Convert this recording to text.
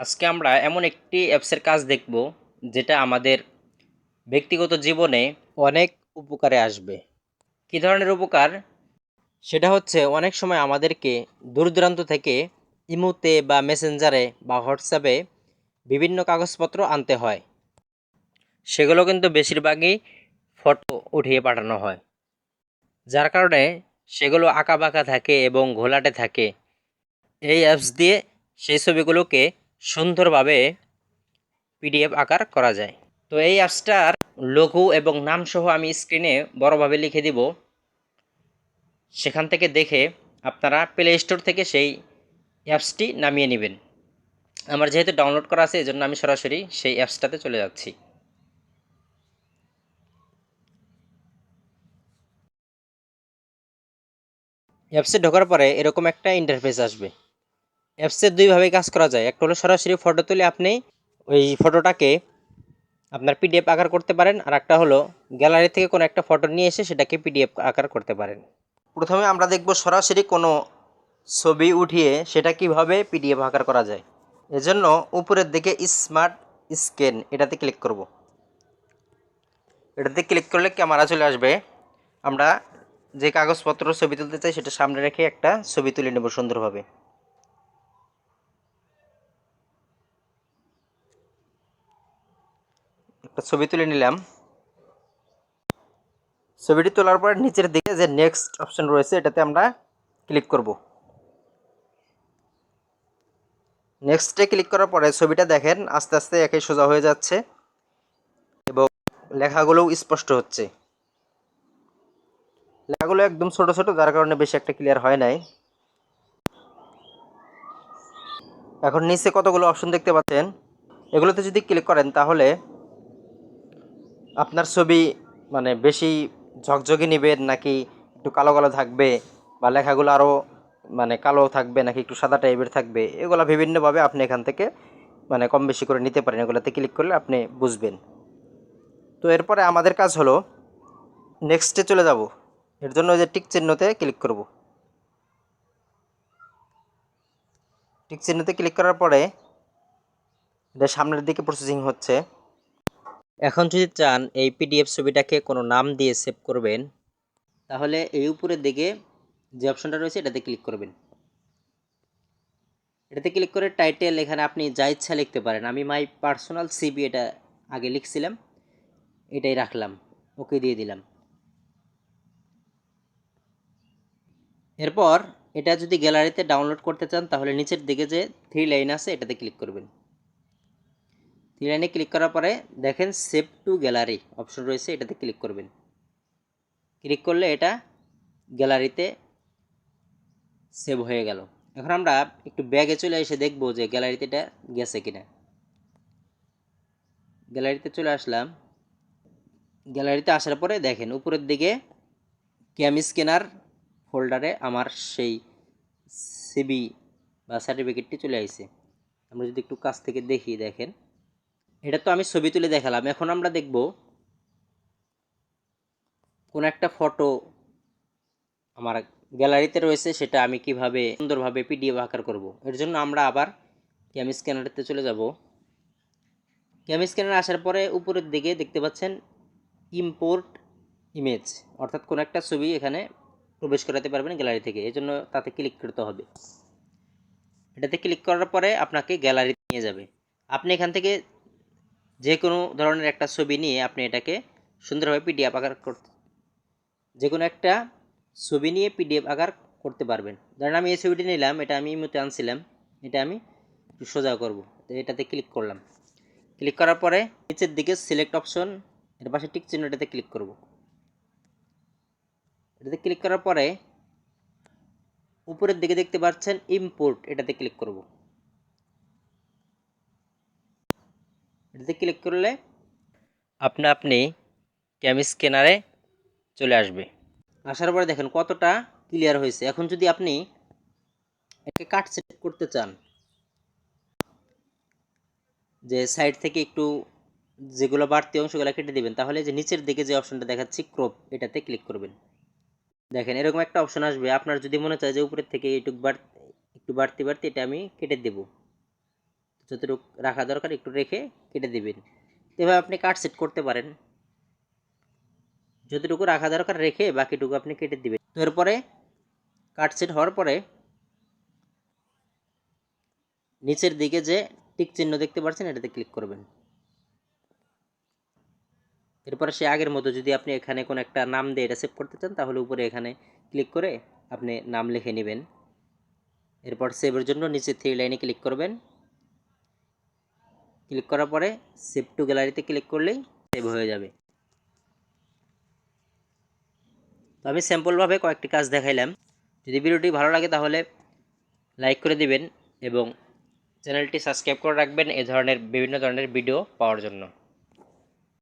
আজকে আমরা এমন একটি অ্যাপসের কাজ দেখব যেটা আমাদের ব্যক্তিগত জীবনে অনেক উপকারে আসবে। কী ধরনের উপকার? সেটা হচ্ছে অনেক সময় আমাদেরকে দূর দূরান্ত থেকে ইমোতে বা মেসেঞ্জারে বা হোয়াটসঅ্যাপে বিভিন্ন কাগজপত্র আনতে হয়। সেগুলো কিন্তু বেশিরভাগই ফটো উঠিয়ে পাঠানো হয়। যার কারণে সেগুলো আঁকা বাঁকা থাকে এবং ঘোলাটে থাকে। এই অ্যাপস দিয়ে সেই ছবিগুলোকে সুন্দরভাবে পিডিএফ আকার করা যায়। তো এই অ্যাপসটার লঘু এবং নামসহ আমি স্ক্রিনে বড়ভাবে লিখে দিব। সেখান থেকে দেখে আপনারা প্লে স্টোর থেকে সেই অ্যাপসটি নামিয়ে নেবেন। আমার যেহেতু ডাউনলোড করা আছে, এজন্য আমি সরাসরি সেই অ্যাপসটাতে চলে যাচ্ছি। অ্যাপসে ঢোকার পরে এরকম একটা ইন্টারফেস আসবে। অ্যাপসে দুইভাবে কাজ করা যায়। একটা হলো সরাসরি ফটো তুলে আপনি ওই ফটোটাকে আপনার পিডিএফ আকার করতে পারেন, আর একটা হলো গ্যালারি থেকে কোনো একটা ফটো নিয়ে এসে সেটাকে পিডিএফ আকার করতে পারেন। প্রথমে আমরা দেখব সরাসরি কোনো ছবি উঠিয়ে সেটা কীভাবে পিডিএফ আকার করা যায়। এজন্য উপরের দিকে স্মার্ট স্ক্যান এটাতে ক্লিক করব। এটাতে ক্লিক করলে ক্যামেরা চলে আসবে। আমরা যে কাগজপত্র ছবি তুলতে চাই সেটা সামনে রেখে একটা ছবি তুলে নেব সুন্দরভাবে। একটা ছবি তুলে নিলাম। ছবিটি তোলার পর নিচের দিকে যে নেক্সট অপশন রয়েছে, এটাতে আমরা ক্লিক করব। নেক্সটে ক্লিক করার পরে ছবিটা দেখেন, আস্তে আস্তে একে সোজা হয়ে যাচ্ছে এবং লেখাগুলোও স্পষ্ট হচ্ছে। লেখাগুলো একদম ছোট ছোট, যার কারণে বেশি একটা ক্লিয়ার হয় নাই। এখন নিচে কতগুলো অপশন দেখতে পাচ্ছেন, এগুলোতে যদি ক্লিক করেন তাহলে আপনার ছবি মানে বেশি ঝকঝকে নেবেন নাকি একটু কালো কালো থাকবে বা লেখাগুলো আরও মানে কালো থাকবে নাকি একটু সাদা টাইপের থাকবে? এগুলো বিভিন্নভাবে আপনি এখান থেকে মানে কম বেশি করে নিতে পারেন। এগুলোতে ক্লিক করলে আপনি বুঝবেন। তো এরপরে আমাদের কাজ হলো নেক্সটে চলে যাব। এর জন্য যে টিক চিহ্নতে ক্লিক করব। টিক চিহ্নতে ক্লিক করার পরে এটা সামনের দিকে প্রসেসিং হচ্ছে। এখন যদি চান এই পিডিএফ ছবিটাকে কোনো নাম দিয়ে সেভ করবেন, তাহলে এই উপরের দিকে যে অপশনটা রয়েছে এটাতে ক্লিক করবেন। এটাতে ক্লিক করে টাইটেল এখানে আপনি যা ইচ্ছা লিখতে পারেন। আমি মাই পার্সোনাল সিবি এটা আগে লিখছিলাম, এটাই রাখলাম, ওকে দিয়ে দিলাম। এরপর এটা যদি গ্যালারিতে ডাউনলোড করতে চান, তাহলে নিচের দিকে যে থ্রি লাইন আছে, এটাতে ক্লিক করবেন। থ্রি লাইনে ক্লিক করার পরে দেখেন সেভ টু গ্যালারি অপশন রয়েছে, এটাতে ক্লিক করবেন। ক্লিক করলে এটা গ্যালারিতে সেভ হয়ে গেল। এখন আমরা একটু ব্যাগে চলে এসে দেখব যে গ্যালারিতে এটা গেছে কিনা। গ্যালারিতে চলে আসলাম। গ্যালারিতে আসার পরে দেখেন উপরের দিকে ক্যাম স্ক্যানার ফোল্ডারে আমার সেই সিবি বা সার্টিফিকেটটি চলে আসছে আমরা যদি একটু কাছ থেকে দেখি, দেখেন। এটা তো আমি ছবি তুলে দেখালাম। এখন আমরা দেখব কোন একটা ফটো আমার গ্যালারিতে রয়েছে, সেটা আমি কীভাবে সুন্দরভাবে পিডিএফ আকার করব। এর জন্য আমরা আবার ক্যাম স্ক্যানারতে চলে যাব। ক্যাম স্ক্যানার আসার পরে উপরের দিকে দেখতে পাচ্ছেন ইম্পোর্ট ইমেজ অর্থাৎ কোনো একটা ছবি এখানে প্রবেশ করাতে পারবেন গ্যালারি থেকে। এই জন্য তাতে ক্লিক করতে হবে। এটাতে ক্লিক করার পরে আপনাকে গ্যালারিতে নিয়ে যাবে। আপনি এখান থেকে যে কোনো ধরনের একটা ছবি নিয়ে আপনি এটাকে সুন্দরভাবে পিডিএফ আকার করতে যে কোনো একটা ছবি নিয়ে পিডিএফ আকার করতে পারবেন। ধরেন আমি এই ছবিটি নিলাম, এটা আমি মতো আনছিলাম, এটা আমি সোজা করব। তো এটাতে ক্লিক করলাম। ক্লিক করার পরে নিচের দিকে সিলেক্ট অপশন, এর পাশে টিক চিহ্নটাতে ক্লিক করব। এটাতে ক্লিক করার পরে উপরের দিকে দেখতে পাচ্ছেন ইম্পোর্ট এটাতে ক্লিক করব। এটাতে ক্লিক করলে আপনি আপনি ক্যাম স্ক্যানারে চলে আসবে। আসার পরে দেখেন কতটা ক্লিয়ার হয়েছে। এখন যদি আপনি একে কাট সেট করতে চান, যে সাইড থেকে একটু যেগুলো বাড়তি অংশগুলো কেটে দিবেন, তাহলে যে নিচের দিকে যে অপশনটা দেখাচ্ছি ক্রপ এটাতে ক্লিক করবেন। দেখেন এরকম একটা অপশন আসবে। আপনার যদি মনে চায় যে উপরের থেকে এইটুক বাড়তি, একটু বাড়তি বাড়তি, এটা আমি কেটে দেব। যতটুকু রাখা দরকার একটু রেখে কেটে দিবেন। এভাবে আপনি কাট সেট করতে পারেন। যতটুকু রাখা দরকার রেখে বাকিটুকু আপনি কেটে দিবেন। এরপরে কাট সেট হওয়ার পরে নিচের দিকে যে টিক চিহ্ন দেখতে পাচ্ছেন, এটাতে ক্লিক করবেন। এরপরে সে আগের মতো যদি আপনি এখানে কোনো একটা নাম দিয়ে এটা সেভ করতে চান, তাহলে উপরে এখানে ক্লিক করে আপনি নাম লিখে নেবেন। এরপর সেভের জন্য নিচে থ্রি লাইনে ক্লিক করবেন। ক্লিক করার পরে সেভ টু গ্যালারিতে ক্লিক করলেই সেভ হয়ে যাবে। তো আমি স্যাম্পলভাবে কয়েকটি কাজ দেখাইলাম। যদি ভিডিওটি ভালো লাগে তাহলে লাইক করে দিবেন এবং চ্যানেলটি সাবস্ক্রাইব করে রাখবেন এ ধরনের বিভিন্ন ধরনের ভিডিও পাওয়ার জন্য।